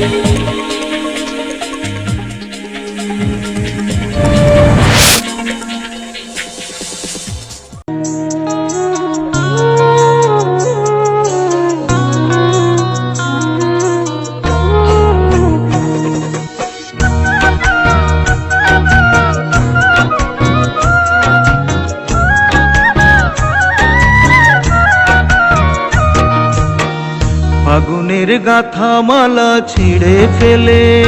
you. ফাগুনের গাথা মালা ছিঁড়ে ফেলে।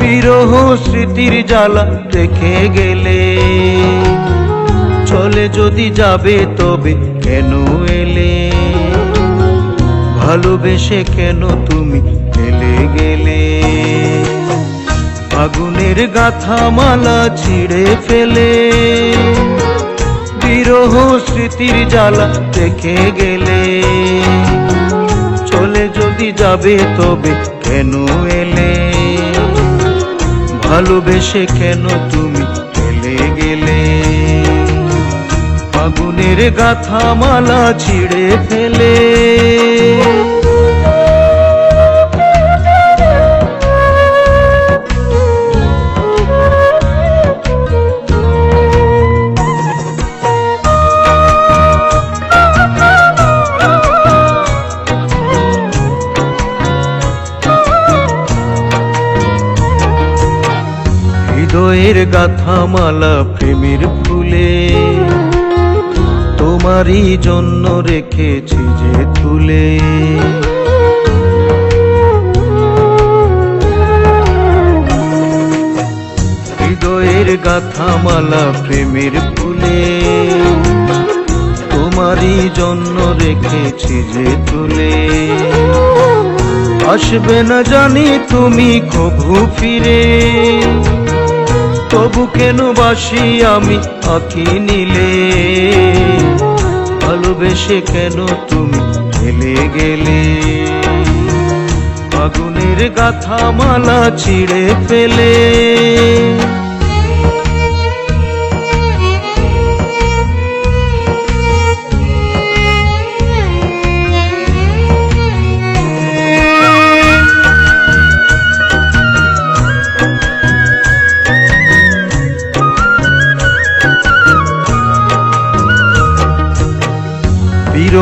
বিরহ স্মৃতির জ্বালা রেখে গেলে। চলে যদি যাবে তবে কেন এলে? ভালোবেসে কেন তুমি ফেলে গেলে? আগুনের গাথা মালা ছিঁড়ে ফেলে। বিরহ স্মৃতির জ্বালা রেখে গেলে। যদি যাবে তবে কেন এলে? ভালোবেসে কেন তুমি ফেলে গেলে? ফাগুনের গাথা মালা ছিঁড়ে ফেলে। হৃদয়ের গাথা মালা প্রেমের ফুলে। তোমারই জন্য রেখেছি যে তুলে হৃদয়ের গাথা মালা প্রেমের ফুলে। তোমারই জন্য রেখেছি যে তুলে আসবে না জানি তুমি কভু ফিরে। তবু কেন বাসি আমি আঁকি নিলে? ভালোবেসে কেন তুমি ফেলে গেলে? আগুনের গাথা মালা ছিঁড়ে ফেলে।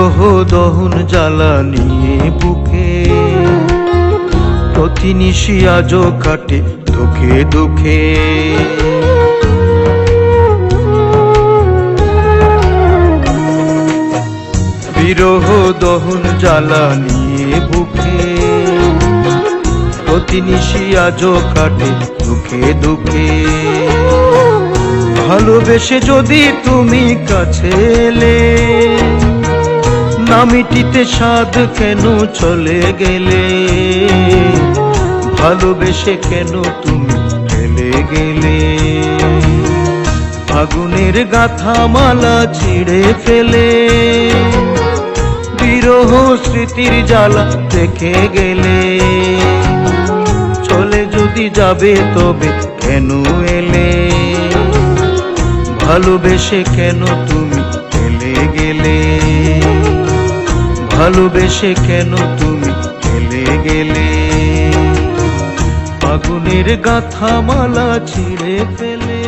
বিরহ দহন জ্বালা নিয়ে বুকে। প্রতি নিশি আজও কাটে দুঃখে দুঃখে। বিরহ দহন জ্বালা নিয়ে বুকে। প্রতি নিশি আজও কাটে দুঃখে দুঃখে। ভালোবেসে যদি তুমি কাছে এলে নামিটিতে স্বাদ কেন চলে গেলে? ভালোবেসে কেন তুমি ফেলে গেলে? আগুনের গাথা মালা ছিঁড়ে ফেলে। বিরহ স্মৃতির জ্বালা রেখে গেলে। চলে যদি যাবে তবে কেন এলে? ভালোবেসে কেন তুমি ভালোবেসে কেন তুমি ফেলে গেলে? আগুনের গাথা মালা ছিঁড়ে ফেলে।